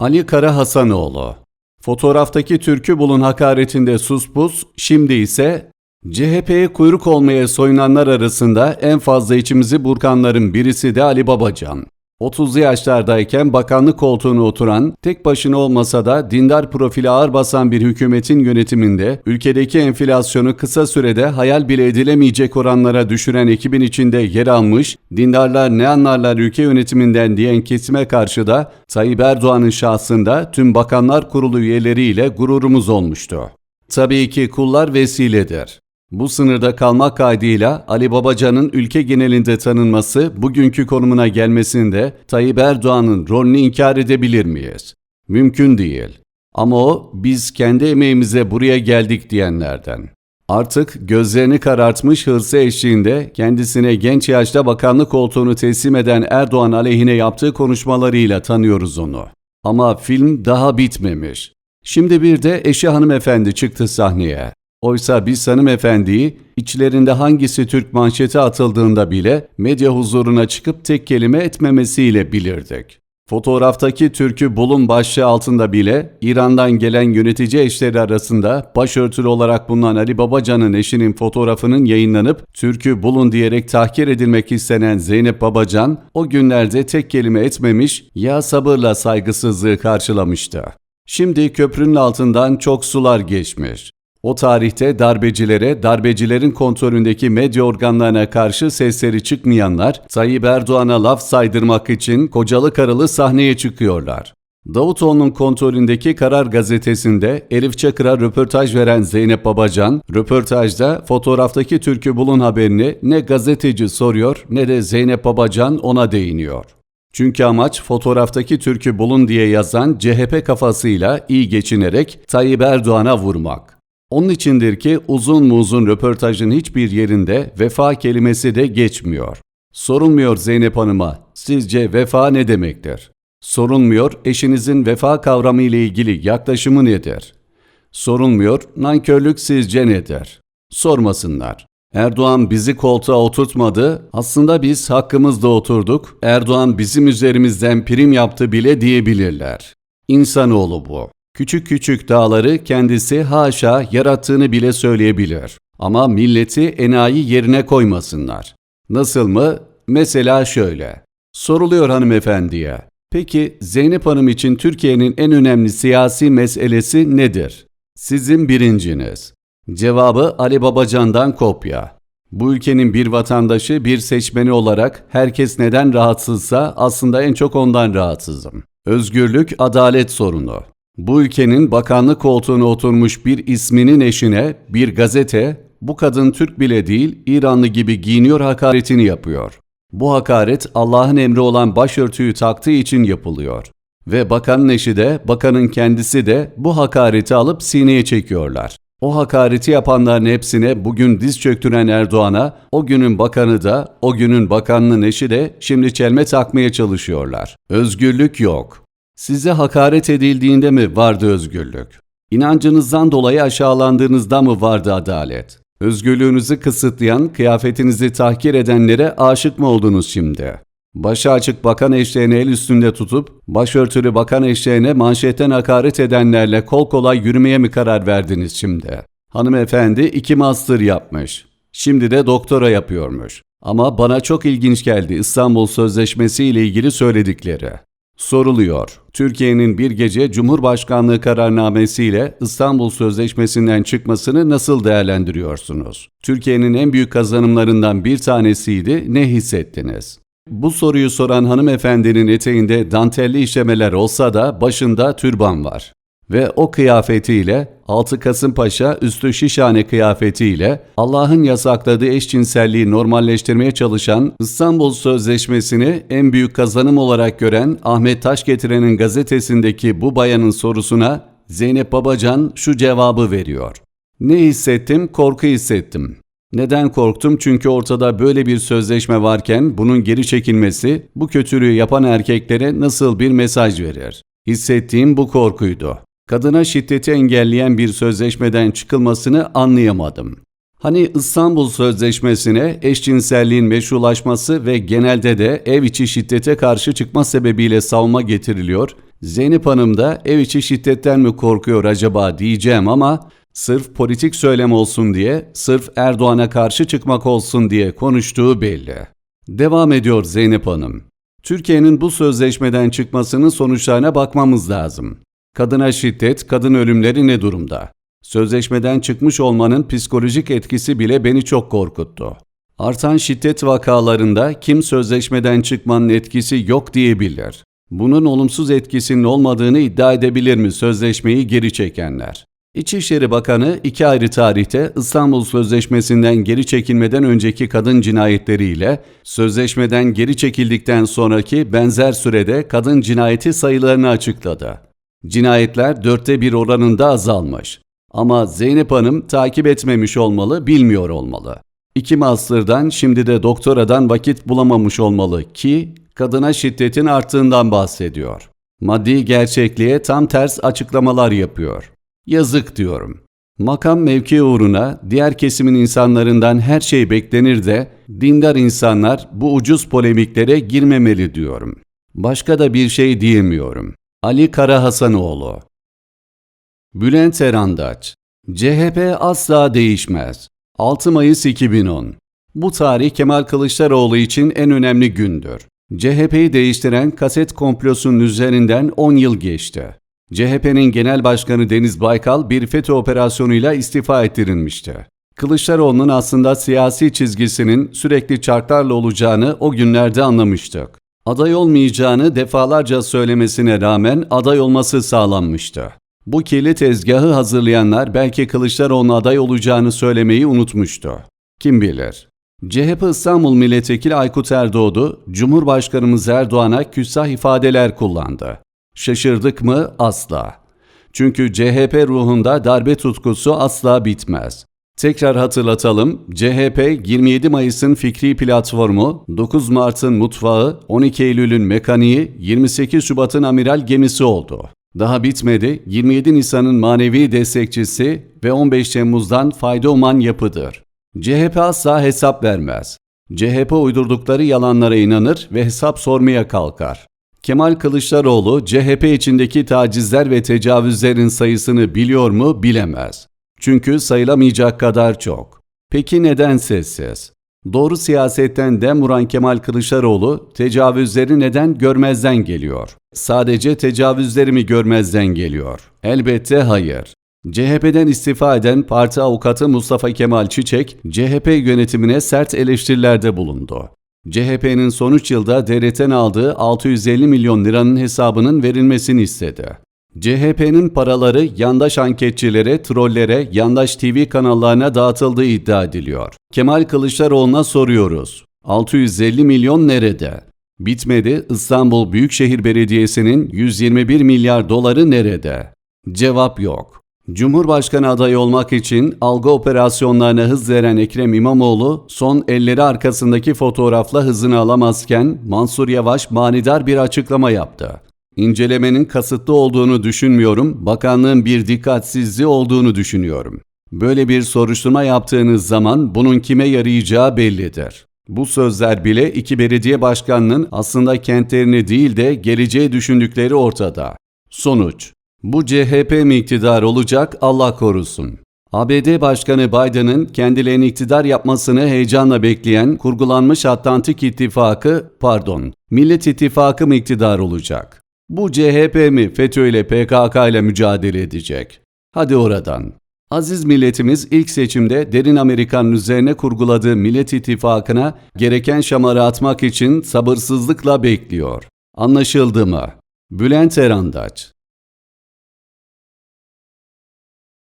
Ali Kara Hasanoğlu Fotoğraftaki türkü bulun hakaretinde sus pus, şimdi ise CHP'ye kuyruk olmaya soyunanlar arasında en fazla içimizi burkanların birisi de Ali Babacan. 30'lu yaşlardayken bakanlık koltuğuna oturan, tek başına olmasa da dindar profili ağır basan bir hükümetin yönetiminde ülkedeki enflasyonu kısa sürede hayal bile edilemeyecek oranlara düşüren ekibin içinde yer almış, dindarlar ne anlarlar ülke yönetiminden diyen kesime karşı da Tayyip Erdoğan'ın şahsında tüm bakanlar kurulu üyeleriyle gururumuz olmuştu. Tabii ki kullar vesiledir. Bu sınırda kalmak kaydıyla Ali Babacan'ın ülke genelinde tanınması, bugünkü konumuna gelmesinde Tayyip Erdoğan'ın rolünü inkar edebilir miyiz? Mümkün değil. Ama o, biz kendi emeğimize buraya geldik diyenlerden. Artık gözlerini karartmış hırsı eşliğinde kendisine genç yaşta bakanlık koltuğunu teslim eden Erdoğan aleyhine yaptığı konuşmalarıyla tanıyoruz onu. Ama film daha bitmemiş. Şimdi bir de eşi hanımefendi çıktı sahneye. Oysa biz hanımefendiyi içlerinde hangisi Türk manşeti atıldığında bile medya huzuruna çıkıp tek kelime etmemesiyle bilirdik. Fotoğraftaki türkü bulun başlığı altında bile İran'dan gelen yönetici eşleri arasında başörtülü olarak bulunan Ali Babacan'ın eşinin fotoğrafının yayınlanıp türkü bulun diyerek tahkir edilmek istenen Zeynep Babacan o günlerde tek kelime etmemiş ya sabırla saygısızlığı karşılamıştı. Şimdi köprünün altından çok sular geçmiş. O tarihte darbecilere, darbecilerin kontrolündeki medya organlarına karşı sesleri çıkmayanlar, Tayyip Erdoğan'a laf saydırmak için kocalı karılı sahneye çıkıyorlar. Davutoğlu'nun kontrolündeki Karar Gazetesi'nde Elif Çakır'a röportaj veren Zeynep Babacan, röportajda fotoğraftaki türkü bulun haberini ne gazeteci soruyor ne de Zeynep Babacan ona değiniyor. Çünkü amaç fotoğraftaki türkü bulun diye yazan CHP kafasıyla iyi geçinerek Tayyip Erdoğan'a vurmak. Onun içindir ki uzun mu röportajın hiçbir yerinde vefa kelimesi de geçmiyor. Sorulmuyor Zeynep Hanım'a, sizce vefa ne demektir? Sorulmuyor eşinizin vefa kavramı ile ilgili yaklaşımı nedir? Sorulmuyor nankörlük sizce nedir? Sormasınlar. Erdoğan bizi koltuğa oturtmadı, aslında biz hakkımızda oturduk, Erdoğan bizim üzerimizden prim yaptı bile diyebilirler. İnsanoğlu bu. Küçük küçük dağları kendisi haşa yarattığını bile söyleyebilir. Ama milleti enayi yerine koymasınlar. Nasıl mı? Mesela şöyle. Soruluyor hanımefendiye. Peki Zeynep Hanım için Türkiye'nin en önemli siyasi meselesi nedir? Sizin birinciniz. Cevabı Ali Babacan'dan kopya. Bu ülkenin bir vatandaşı, bir seçmeni olarak herkes neden rahatsızsa aslında en çok ondan rahatsızım. Özgürlük, adalet sorunu. Bu ülkenin bakanlık koltuğuna oturmuş bir isminin eşine bir gazete bu kadın Türk bile değil İranlı gibi giyiniyor hakaretini yapıyor. Bu hakaret Allah'ın emri olan başörtüyü taktığı için yapılıyor. Ve bakanın eşi de bakanın kendisi de bu hakareti alıp sineye çekiyorlar. O hakareti yapanların hepsine bugün diz çöktüren Erdoğan'a o günün bakanı da o günün bakanının eşi de şimdi çelme takmaya çalışıyorlar. Özgürlük yok. Size hakaret edildiğinde mi vardı özgürlük? İnancınızdan dolayı aşağılandığınızda mı vardı adalet? Özgürlüğünüzü kısıtlayan, kıyafetinizi tahkir edenlere aşık mı oldunuz şimdi? Başı açık bakan eşeğini el üstünde tutup, başörtülü bakan eşeğine manşetten hakaret edenlerle kol kolay yürümeye mi karar verdiniz şimdi? Hanımefendi iki master yapmış. Şimdi de doktora yapıyormuş. Ama bana çok ilginç geldi İstanbul Sözleşmesi ile ilgili söyledikleri. Soruluyor. Türkiye'nin bir gece Cumhurbaşkanlığı kararnamesiyle İstanbul Sözleşmesi'nden çıkmasını nasıl değerlendiriyorsunuz? Türkiye'nin en büyük kazanımlarından bir tanesiydi. Ne hissettiniz? Bu soruyu soran hanımefendinin eteğinde dantelli işlemeler olsa da başında türban var ve o kıyafetiyle 6 Kasımpaşa üstü şişhane kıyafetiyle Allah'ın yasakladığı eşcinselliği normalleştirmeye çalışan İstanbul Sözleşmesi'ni en büyük kazanım olarak gören Ahmet Taşgetiren'in gazetesindeki bu bayanın sorusuna Zeynep Babacan şu cevabı veriyor. Ne hissettim? Korku hissettim. Neden korktum? Çünkü ortada böyle bir sözleşme varken bunun geri çekilmesi bu kötülüğü yapan erkeklere nasıl bir mesaj verir? Hissettiğim bu korkuydu kadına şiddeti engelleyen bir sözleşmeden çıkılmasını anlayamadım. Hani İstanbul Sözleşmesi'ne eşcinselliğin meşrulaşması ve genelde de ev içi şiddete karşı çıkma sebebiyle savunma getiriliyor, Zeynep Hanım da ev içi şiddetten mi korkuyor acaba diyeceğim ama sırf politik söylem olsun diye, sırf Erdoğan'a karşı çıkmak olsun diye konuştuğu belli. Devam ediyor Zeynep Hanım. Türkiye'nin bu sözleşmeden çıkmasının sonuçlarına bakmamız lazım. Kadına şiddet, kadın ölümleri ne durumda? Sözleşmeden çıkmış olmanın psikolojik etkisi bile beni çok korkuttu. Artan şiddet vakalarında kim sözleşmeden çıkmanın etkisi yok diyebilir. Bunun olumsuz etkisinin olmadığını iddia edebilir mi sözleşmeyi geri çekenler? İçişleri Bakanı iki ayrı tarihte İstanbul Sözleşmesi'nden geri çekilmeden önceki kadın cinayetleriyle sözleşmeden geri çekildikten sonraki benzer sürede kadın cinayeti sayılarını açıkladı. Cinayetler dörtte bir oranında azalmış. Ama Zeynep Hanım takip etmemiş olmalı, bilmiyor olmalı. İki master'dan şimdi de doktoradan vakit bulamamış olmalı ki kadına şiddetin arttığından bahsediyor. Maddi gerçekliğe tam ters açıklamalar yapıyor. Yazık diyorum. Makam mevki uğruna diğer kesimin insanlarından her şey beklenir de dindar insanlar bu ucuz polemiklere girmemeli diyorum. Başka da bir şey diyemiyorum. Ali Karahasanoğlu Bülent Erandaç CHP asla değişmez. 6 Mayıs 2010 Bu tarih Kemal Kılıçdaroğlu için en önemli gündür. CHP'yi değiştiren kaset komplosunun üzerinden 10 yıl geçti. CHP'nin genel başkanı Deniz Baykal bir FETÖ operasyonuyla istifa ettirilmişti. Kılıçdaroğlu'nun aslında siyasi çizgisinin sürekli çarklarla olacağını o günlerde anlamıştık. Aday olmayacağını defalarca söylemesine rağmen aday olması sağlanmıştı. Bu kirli tezgahı hazırlayanlar belki Kılıçdaroğlu'nun aday olacağını söylemeyi unutmuştu. Kim bilir? CHP İstanbul Milletvekili Aykut Erdoğdu, Cumhurbaşkanımız Erdoğan'a küstah ifadeler kullandı. Şaşırdık mı? Asla. Çünkü CHP ruhunda darbe tutkusu asla bitmez. Tekrar hatırlatalım, CHP 27 Mayıs'ın fikri platformu, 9 Mart'ın mutfağı, 12 Eylül'ün mekaniği, 28 Şubat'ın amiral gemisi oldu. Daha bitmedi, 27 Nisan'ın manevi destekçisi ve 15 Temmuz'dan fayda uman yapıdır. CHP asla hesap vermez. CHP uydurdukları yalanlara inanır ve hesap sormaya kalkar. Kemal Kılıçdaroğlu CHP içindeki tacizler ve tecavüzlerin sayısını biliyor mu bilemez. Çünkü sayılamayacak kadar çok. Peki neden sessiz? Doğru siyasetten dem vuran Kemal Kılıçdaroğlu tecavüzleri neden görmezden geliyor? Sadece tecavüzleri mi görmezden geliyor? Elbette hayır. CHP'den istifa eden parti avukatı Mustafa Kemal Çiçek, CHP yönetimine sert eleştirilerde bulundu. CHP'nin son 3 yılda devletten aldığı 650 milyon liranın hesabının verilmesini istedi. CHP'nin paraları yandaş anketçilere, trollere, yandaş TV kanallarına dağıtıldığı iddia ediliyor. Kemal Kılıçdaroğlu'na soruyoruz. 650 milyon nerede? Bitmedi İstanbul Büyükşehir Belediyesi'nin 121 milyar doları nerede? Cevap yok. Cumhurbaşkanı adayı olmak için algı operasyonlarına hız veren Ekrem İmamoğlu son elleri arkasındaki fotoğrafla hızını alamazken Mansur Yavaş manidar bir açıklama yaptı. İncelemenin kasıtlı olduğunu düşünmüyorum, bakanlığın bir dikkatsizliği olduğunu düşünüyorum. Böyle bir soruşturma yaptığınız zaman bunun kime yarayacağı bellidir. Bu sözler bile iki belediye başkanının aslında kentlerini değil de geleceği düşündükleri ortada. Sonuç bu CHP mi iktidar olacak Allah korusun. ABD Başkanı Biden'ın kendilerini iktidar yapmasını heyecanla bekleyen kurgulanmış Atlantik İttifakı, pardon, Millet İttifakı mı iktidar olacak? Bu CHP mi FETÖ ile PKK ile mücadele edecek? Hadi oradan. Aziz milletimiz ilk seçimde derin Amerikan'ın üzerine kurguladığı Millet İttifakı'na gereken şamarı atmak için sabırsızlıkla bekliyor. Anlaşıldı mı? Bülent Erandaç